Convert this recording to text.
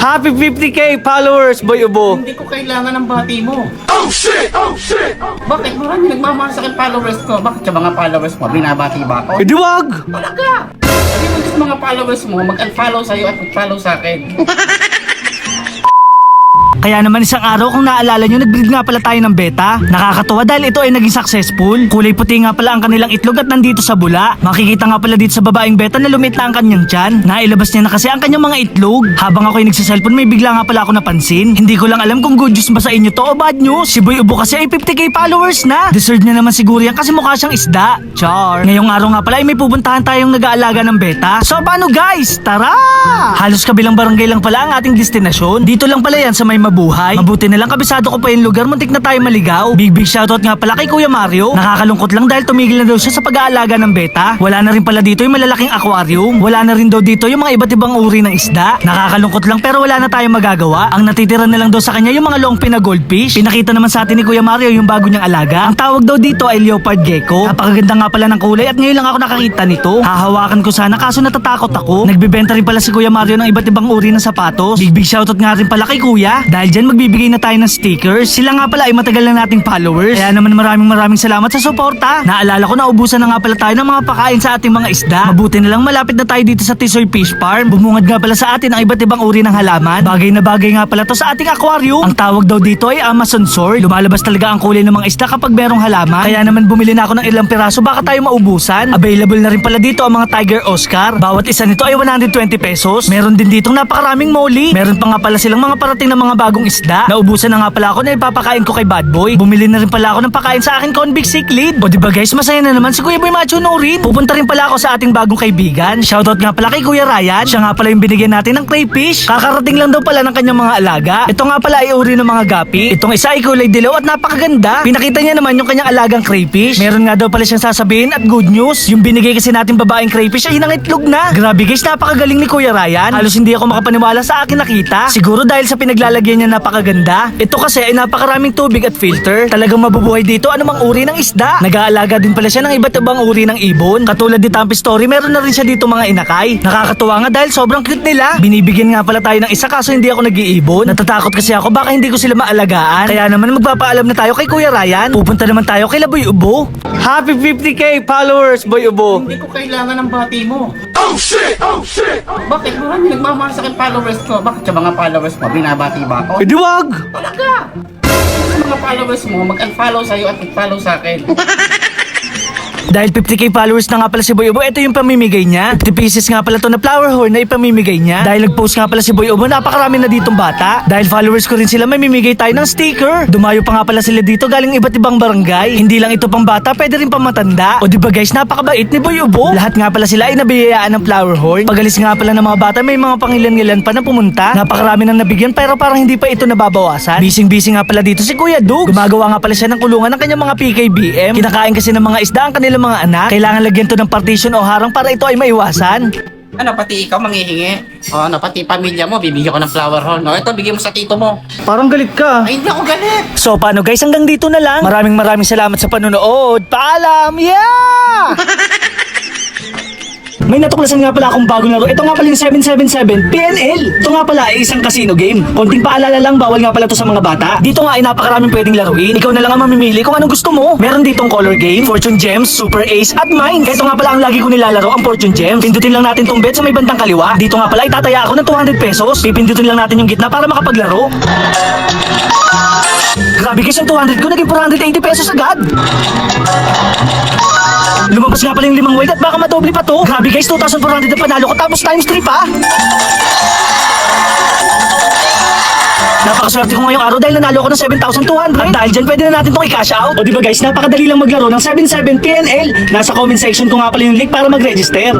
Happy 50k followers, Boy Ubo. Hindi ko kailangan ng bati mo. Oh shit! Oh shit! Bakit marami nagmamahal sa akin followers ko? Bakit sa mga followers mo, binabati ba ako? Eh di wag! Talaga! Sabi mo sa mga followers mo, mag-unfollow sa'yo at mag-follow sa akin. Kaya naman isang araw kung naalala nyo, nag-breed nga pala tayo ng beta. Nakakatuwa dahil ito ay naging successful. Kulay puti nga pala ang kanilang itlog at nandito sa bula. Makikita nga pala dito sa babaeng beta na lumit na ang kanyang tiyan. Nailabas niya na kasi ang kanyang mga itlog. Habang ako'y nagsiselfon, may bigla nga pala ako napansin. Hindi ko lang alam kung good news ba sa inyo to o bad news. Si Boy Ubo kasi ay 50k followers na. Deserve niya naman siguro yan kasi mukha siyang isda. Char. Ngayong araw nga pala ay may pupuntahan tayong nag-aalaga ng beta. So paano guys? Tara! Halos kabilang barangay lang pala ang ating destinasyon. Dito lang pala yan sa may mabuhay. Mabuti na lang kabisado ko pa yung lugar, muntik na tayo maligaw. Big big shoutout nga pala kay Kuya Mario. Nakakalungkot lang dahil tumigil na daw siya sa pag-aalaga ng beta. Wala na rin pala dito yung malalaking aquarium. Wala na rin daw dito yung mga iba't ibang uri ng isda. Nakakalungkot lang pero wala na tayong magagawa. Ang natitira na lang daw sa kanya yung mga longpin na goldfish. Pinakita naman sa atin ni Kuya Mario yung bago niyang alaga. Ang tawag daw dito ay leopard gecko. Napakaganda nga pala ng kulay at ngayon lang ako nakakita nito. Hahawakan ko sana kaso natatakot ako. Nagbebenta rin pala si Kuya Mario ng iba't ibang uri ng sapatos. Big big shoutout nga rin pala kay Kuya. Dahil dyan magbibigay na tayo ng stickers. Sila nga pala ay matagal na nating followers. Kaya naman maraming maraming salamat sa suporta. Naalala ko na ubusan na nga pala tayo ng mga pakain sa ating mga isda. Mabuti na lang malapit na tayo dito sa Tisoy Fish Farm. Bumungad nga pala sa atin ang iba't ibang uri ng halaman. Bagay na bagay nga pala to sa ating aquarium. Ang tawag daw dito ay Amazon sword. Lumalabas talaga ang kulay ng mga isda kapag merong halaman. Kaya naman bumili na ako ng ilang piraso baka tayo maubusan. Available na rin pala dito ang mga Tiger Oscar. Bawat isa nito ay 120 pesos. Meron din ditong napakaraming molly. Meron pa nga pala silang mga parating na mga bagong isda. Naubusan na nga pala ako na ipapakain ko kay Bad Boy. Bumili na rin pala ako ng pakain sa akin convict sick lead. O diba guys, masaya na naman si Kuya Boy Macho Norin. Pupunta rin pala ako sa ating bagong kaibigan. Shoutout nga pala kay Kuya Ryan. Siya nga pala yung binigyan natin ng crayfish. Kakarating lang daw pala ng kanyang mga alaga. Ito nga pala ay uri ng mga gapi. Itong isa ay kulay dilaw at napakaganda. Pinakita niya naman yung kanyang alagang crayfish. Meron nga daw pala siyang sasabihin at good news. Yung binigay kasi natin babaeng crayfish ay nangitlog na. Grabe guys, napakagaling ni Kuya Ryan. Halos hindi ako makapaniwala sa akin nakita. Siguro dahil sa pinaglalagyan niya napakaganda. Ito kasi ay napakaraming tubig at filter. Talagang mabubuhay dito anumang uri ng isda. Nag-aalaga din pala siya ng iba't ibang uri ng ibon. Katulad ni Tampi Story, meron na rin siya dito mga inakay. Nakakatuwa nga dahil sobrang cute nila. Binibigyan nga pala tayo ng isa kaso hindi ako nag-iibon. Natatakot kasi ako baka hindi ko sila maalagaan. Kaya naman magpapaalam na tayo kay Kuya Ryan. Pupunta naman tayo kay Laboy Ubo. Happy 50k followers, Boy Ubo. Hindi ko kailangan ng bati mo. Oh shit! Oh shit! Bakit marami nagmamahal sa akin followers ko? Bakit sa mga followers mo, binabati ba ako? Eh di wag! Talaga! Sa mga followers mo, mag-unfollow sa'yo at mag-follow sa akin. Dahil 50k followers na nga pala si Boy Ubo, ito yung pamimigay niya. 50 pieces nga pala to na flower horn na ipamimigay niya. Dahil nag-post nga pala si Boy Ubo, napakarami na ditong bata. Dahil followers ko rin sila, may mimigay tayo ng sticker. Dumayo pa nga pala sila dito galing iba't ibang barangay. Hindi lang ito pang bata, pwede rin pang matanda. O di ba guys, napakabait ni Boy Ubo. Lahat nga pala sila ay nabiyayaan ng flower horn. Pagalis nga pala ng mga bata, may mga pangilan-ngilan pa na pumunta. Napakarami nang nabigyan pero parang hindi pa ito nababawasan. Bising-bising nga pala dito si Kuya Dug. Gumagawa nga pala siya ng kulungan ng kanyang mga PKBM. Kinakain kasi ng mga isda ang kanilang mga anak. Kailangan lagyan to ng partition o harang para ito ay maiwasan. Ano, pati ikaw manghihingi? O, ano, pati pamilya mo, bibigyan ko ng flower horn. O, ito, bigyan mo sa tito mo. Parang galit ka. Ay, hindi ako galit. So paano guys, hanggang dito na lang. Maraming maraming salamat sa panonood. Paalam! Yeah! May natuklasan nga pala akong bagong laro. Ito nga pala yung 777 PNL. Ito nga pala ay isang casino game. Konting paalala lang, bawal nga pala to sa mga bata. Dito nga ay napakaraming pwedeng laruin. Ikaw na lang ang mamimili kung anong gusto mo. Meron ditong color game, fortune gems, super ace, at mines. Ito nga pala ang lagi ko nilalaro, ang fortune gems. Pindutin lang natin tong bet sa may bandang kaliwa. Dito nga pala itataya ako ng 200 pesos. Pipindutin lang natin yung gitna para makapaglaro. Grabe guys, yung 200 ko naging 480 pesos agad. Lumabas nga pala yung limang white at baka madoble pa to. Grabe guys, 2,400 na panalo ko tapos times 3 pa. Napakaswerte ko ngayong araw dahil nanalo ko ng 7,200. At dahil dyan, pwede na natin itong i-cash out. O diba guys, napakadali lang maglaro ng 77 PNL. Nasa comment section ko nga pala yung link para mag-register.